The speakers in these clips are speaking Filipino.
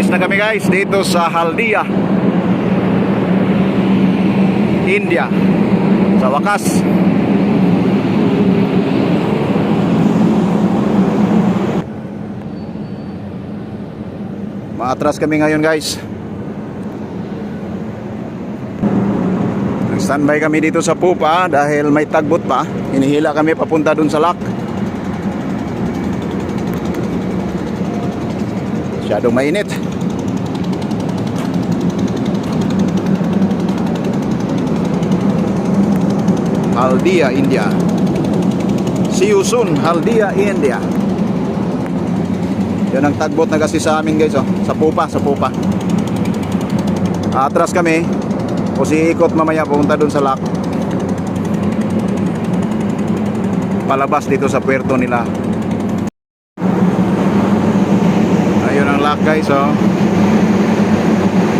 Alis na kami guys dito sa Haldia. India. Sa wakas. Maatras kami ngayon guys. Nag-standby kami dito sa Pupa dahil may tagbot pa. Hinihila kami papunta dun sa lock. Masyadong mainit. Haldia, India. See you soon, Haldia, India. Yan ang tagbot na kasi sa amin guys, oh. sa pupa, sa pupa. Atras kami, o si ikot mamaya pumunta dun sa lock. Palabas dito sa puerto nila. Ayun ang lock guys, oh.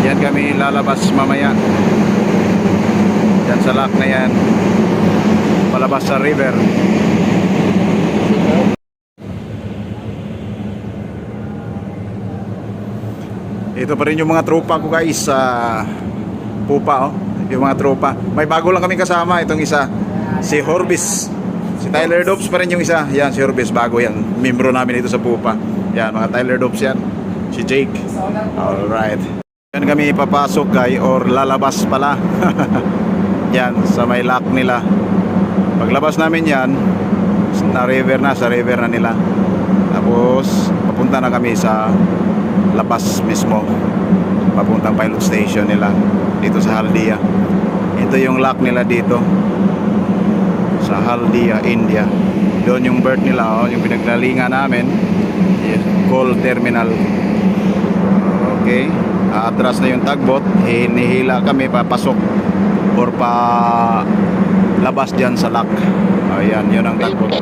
Yan kami lalabas mamaya. Yan sa lock na yan. Palabas sa river. Ito pa rin yung mga tropa ko guys sa Pupa oh. Yung mga tropa. May bago lang kami kasama itong isa. Si Horbis. Si Tyler Dobbs pa rin yung isa. Yan si Horbis bago yan. Membro namin ito sa Pupa. Yan mga Tyler Dobbs yan. Si Jake. Alright. Yan kami papasok guy or lalabas pala. yan sa may lock nila. Paglabas namin yan, na river na, sa river na nila. Tapos papunta na kami sa labas mismo papuntang pilot station nila dito sa Haldia ito yung lock nila dito sa Haldia, India doon yung berth nila oh, yung pinaglalinga namin yes, coal terminal okay. Atras na yung tagbot hinihila kami papasok or pa labas dyan sa lock. Ayan yun ang tagbot